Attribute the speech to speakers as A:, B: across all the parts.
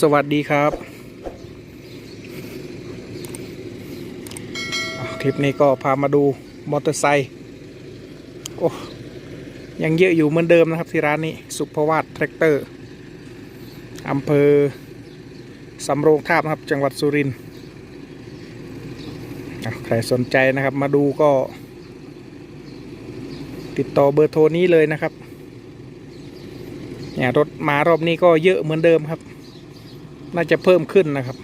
A: สวัสดีครับ คลิปนี้ก็พามาดูมอเตอร์ไซค์โอ้ยังเยอะอยู่เหมือนเดิมนะครับ ที่ร้านนี้ สุภวัตแทรกเตอร์อำเภอสำโรงทาบนะครับ จังหวัดสุรินทร์ใครสนใจนะครับมาดูก็ ติดต่อเบอร์โทรนี้เลยนะครับเนี่ยรถมารอบนี้ก็เยอะเหมือนเดิมครับ น่าจะเพิ่มขึ้นนะครับ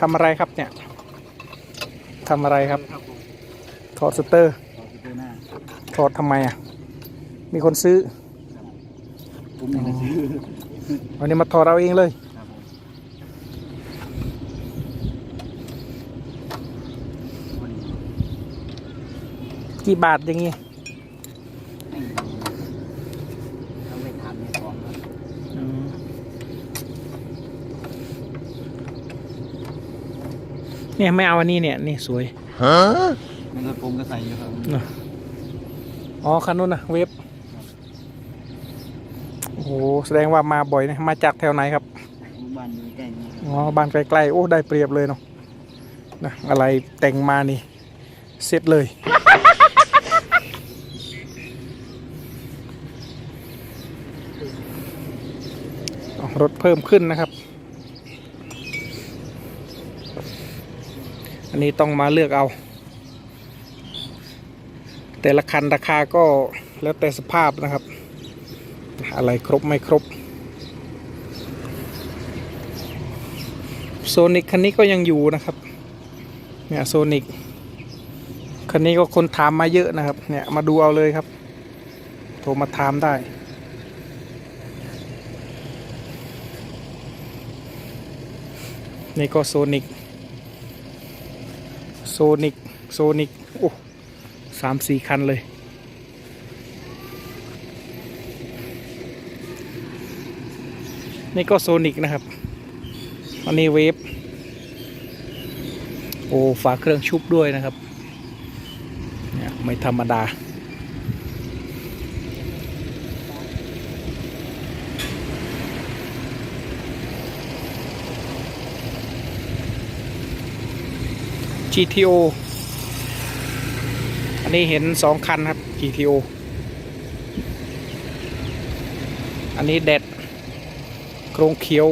A: ทำอะไรครับเนี่ย ทำอะไรครับ
B: ครับผม
A: ถอดสเตอร์
B: ขอสเตอร์หน้า
A: ถอดทำไมอะ มีคนซื้อ
B: ผมยังไม่ซื้อ
A: วันนี้มาถอดเอาเองเลย
B: ครับผมวันนี้
A: กี่บาทอย่างงี้
B: ให้เราไปทานในกองครับ
A: เนี่ยไม่เอาอันนี้เนี่ยนี่สวย
B: ในรถผมก็ใส่อยู่ครับ
A: อ๋อคันนู้นนะเวฟ โอ้โหแสดงว่ามาบ่อยนะมาจากแถวไหนครับ
B: บ้านอยู่ใกล้นี่
A: อ๋อบ้านใกล้ๆโอ้ได้เปรียบเลยเนาะนะอะไรแต่งมานี่เสร็จเลย รถเพิ่มขึ้นนะครับ อันนี้ต้องมาเลือกเอา แต่ละคันราคาก็แล้วแต่สภาพนะครับ อะไรครบไม่ครบโซนิกคันนี้ก็ยังอยู่นะครับ เนี่ยโซนิกคันนี้ก็คนถามมาเยอะนะครับ เนี่ยมาดูเอาเลยครับ โทรมาถามได้ นี่ก็โซนิกโซนิกโซนิกโอ้สามสี่คันเลย นี่ก็โซนิกนะครับ อันนี้เวฟ โอ้ฝาเครื่องชุบด้วยนะครับ เนี่ยไม่ธรรมดา GTO อันนี้เห็นสองคันครับ GTO อันนี้แดด โครงเขียว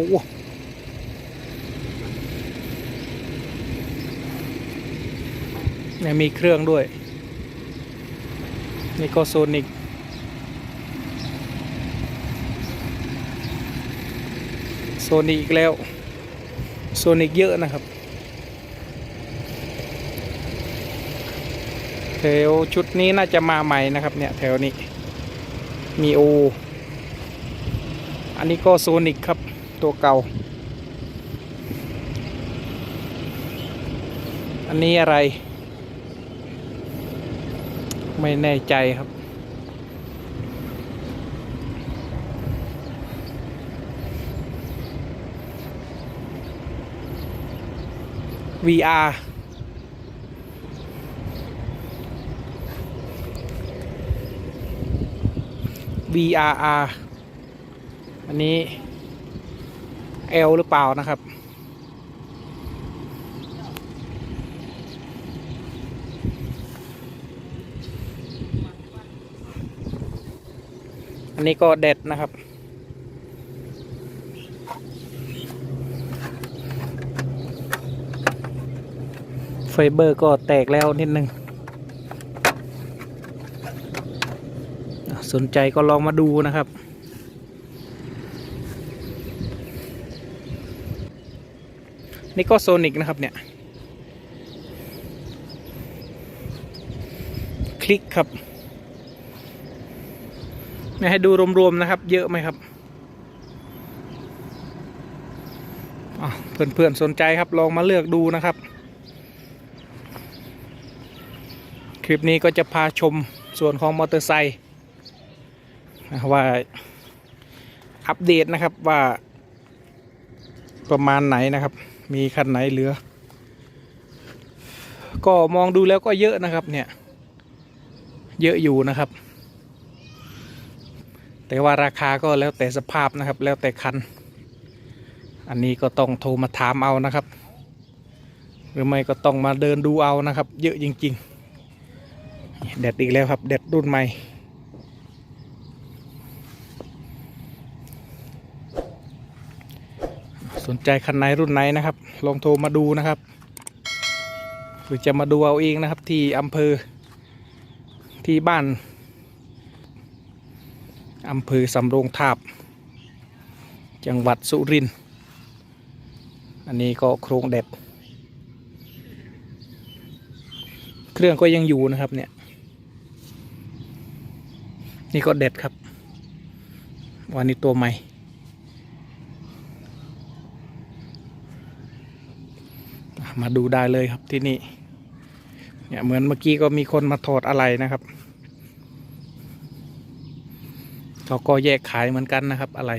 A: เนี่ยมีเครื่องด้วย นี่ก็โซนิกโซนิกอีกแล้ว โซนิกเยอะนะครับแถวชุดนี้น่าจะมาใหม่นะครับเนี่ยแถวนี้ มีโอ นนี้ก็โซนิกครับตัวเก่า อันนี้อะไร ไม่แน่ใจครับ VR VRR อั นนี้ L หรือเปล่านะครับ อันนี้ก็เด็ดนะครับ ไฟเบอร์ก็แตกแล้วนิดนึง สนใจก็ลองมาดูนะครับ นี่ก็โซนิกนะครับเนี่ย คลิกครับเนี่ยให้ดูรวมๆนะครับ เยอะไหมครับเพื่อนๆสนใจครับลองมาเลือกดูนะครับ คลิปนี้ก็จะพาชมส่วนของมอเตอร์ไซค์ว่าอัปเดตนะครับว่าประมาณไหนนะครับ มีคันไหนเหลือ ก็มองดูแล้วก็เยอะนะครับ เนี่ย เยอะอยู่นะครับ แต่ว่าราคาก็แล้วแต่สภาพนะครับ แล้วแต่คัน อันนี้ก็ต้องโทรมาถามเอานะครับ หรือไม่ก็ต้องมาเดินดูเอานะครับ เยอะจริงๆเด็ดอีกแล้วครับเด็ดรุ่นใหม่ สนใจคันไหนรุ่นไหนนะครับ ลองโทรมาดูนะครับ หรือจะมาดูเอาเองนะครับ ที่อำเภอ ที่บ้านอำเภอสำโรงทาบ จังหวัดสุรินทร์อันนี้ก็โครงเด็ดเครื่องก็ยังอยู่นะครับเนี่ย นี่ก็เด็ดครับ วันนี้ตัวใหม่ มาดูได้เลยครับที่นี่ เนี่ยเหมือนเมื่อกี้ก็มีคนมาถอดอะไรนะครับเขาก็แยกขายเหมือนกันนะครับ อะไร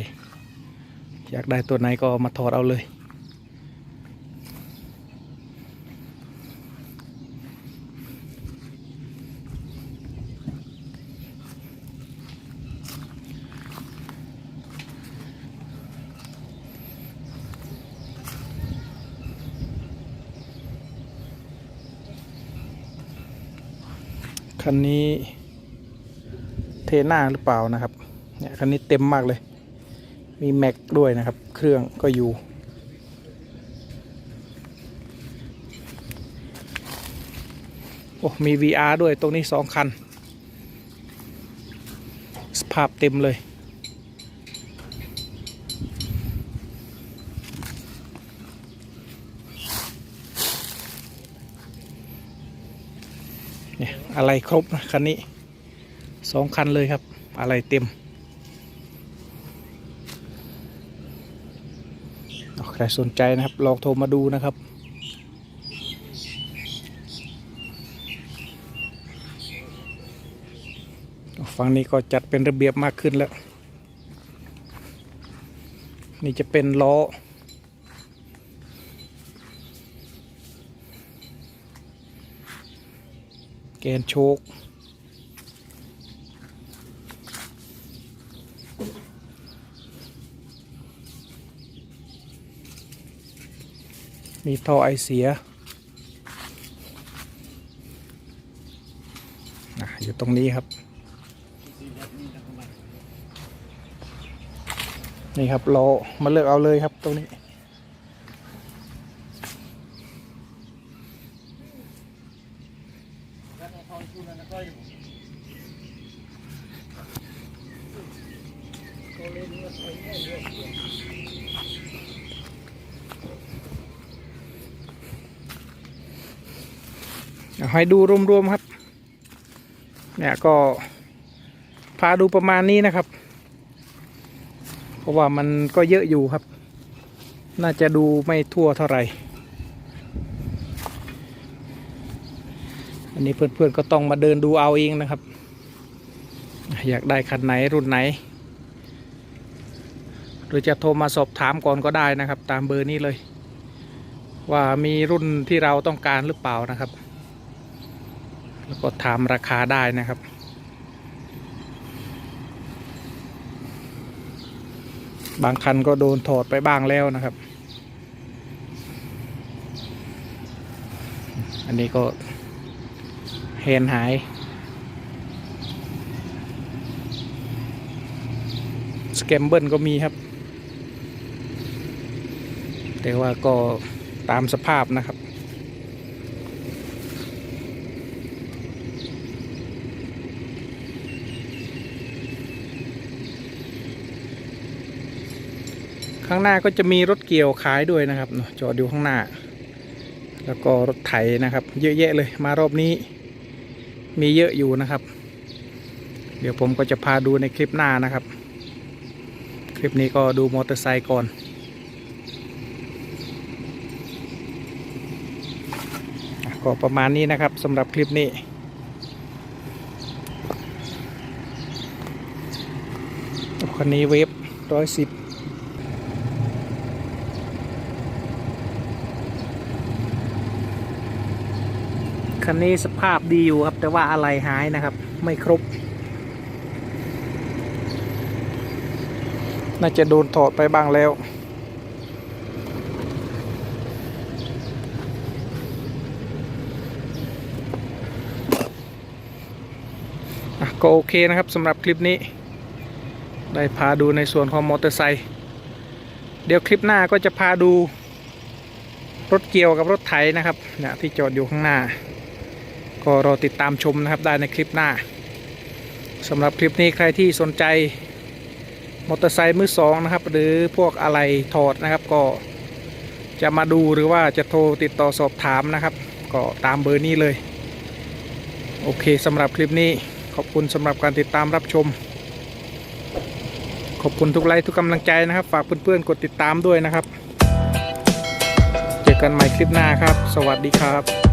A: อยากได้ตัวไหนก็มาถอดเอาเลย คันนี้เทหน้าหรือเปล่านะครับ เนี่ยคันนี้เต็มมากเลย มีแม็กด้วยนะครับ เครื่องก็อยู่ โอ้มี VR ด้วยตรงนี้สองคัน สภาพเต็มเลย เนี่ยอะไรครบนะคันนี้สองคันเลยครับ อะไรเต็มใครสนใจนะครับ ลองโทรมาดูนะครับฝั่งนี้ก็จัดเป็นระเบียบมากขึ้นแล้ว นี่จะเป็นล้อ กนโชกมีท่อไอเสียอะอยู่ตรงนี้ครับ นี่ครับเรามาเลือกเอาเลยครับตรงนี้ เอา ให้ดูรวมๆครับ เนี่ยก็พาดูประมาณนี้นะครับ เพราะว่ามันก็เยอะอยู่ครับ น่าจะดูไม่ทั่วเท่าไหร่ อันนี้เพื่อนๆก็ต้องมาเดินดูเอาเองนะครับ อยากได้คันไหนรุ่นไหน หรือจะโทรมาสอบถามก่อนก็ได้นะครับ ตามเบอร์นี้เลย ว่ามีรุ่นที่เราต้องการหรือเปล่านะครับ แล้วก็ถามราคาได้นะครับบางคันก็โดนถอดไปบ้างแล้วนะครับ อันนี้ก็ เฮนหาย สแกมเบิลก็มีครับ แต่ว่าก็ตามสภาพนะครับข้างหน้าก็จะมีรถเกี่ยวขายด้วยนะครับเนอะจอดอยู่ข้างหน้า แล้วก็รถไถนะครับ เยอะแยะเลยมารอบนี้ มีเยอะอยู่นะครับ เดี๋ยวผมก็จะพาดูในคลิปหน้านะครับ คลิปนี้ก็ดูมอเตอร์ไซค์ก่อนก็ประมาณนี้นะครับสำหรับคลิปนี้คันนี้เวฟร้อยสิบ คันนี้สภาพดีอยู่ครับ แต่ว่าอะไรหายนะครับ ไม่ครบ น่าจะโดนถอดไปบ้างแล้ว ก็โอเคนะครับสำหรับคลิปนี้ ได้พาดูในส่วนของมอเตอร์ไซค์เดี๋ยวคลิปหน้าก็จะพาดูรถเกี่ยวกับรถไถนะครับเนี่ยที่จอดอยู่ข้างหน้า ก็รอติดตามชมนะครับได้ในคลิปหน้าสำหรับคลิปนี้ใครที่สนใจมอเตอร์ไซค์มือสองนะครับ หรือพวกอะไรถอดนะครับ ก็จะมาดูหรือว่าจะโทรติดต่อสอบถามนะครับ ก็ตามเบอร์นี้เลย โอเคสำหรับคลิปนี้ขอบคุณสำหรับการติดตามรับชม ขอบคุณทุกไลค์ทุกกำลังใจนะครับ ฝากเพื่อนๆกดติดตามด้วยนะครับ เจอกันใหม่คลิปหน้าครับ สวัสดีครับ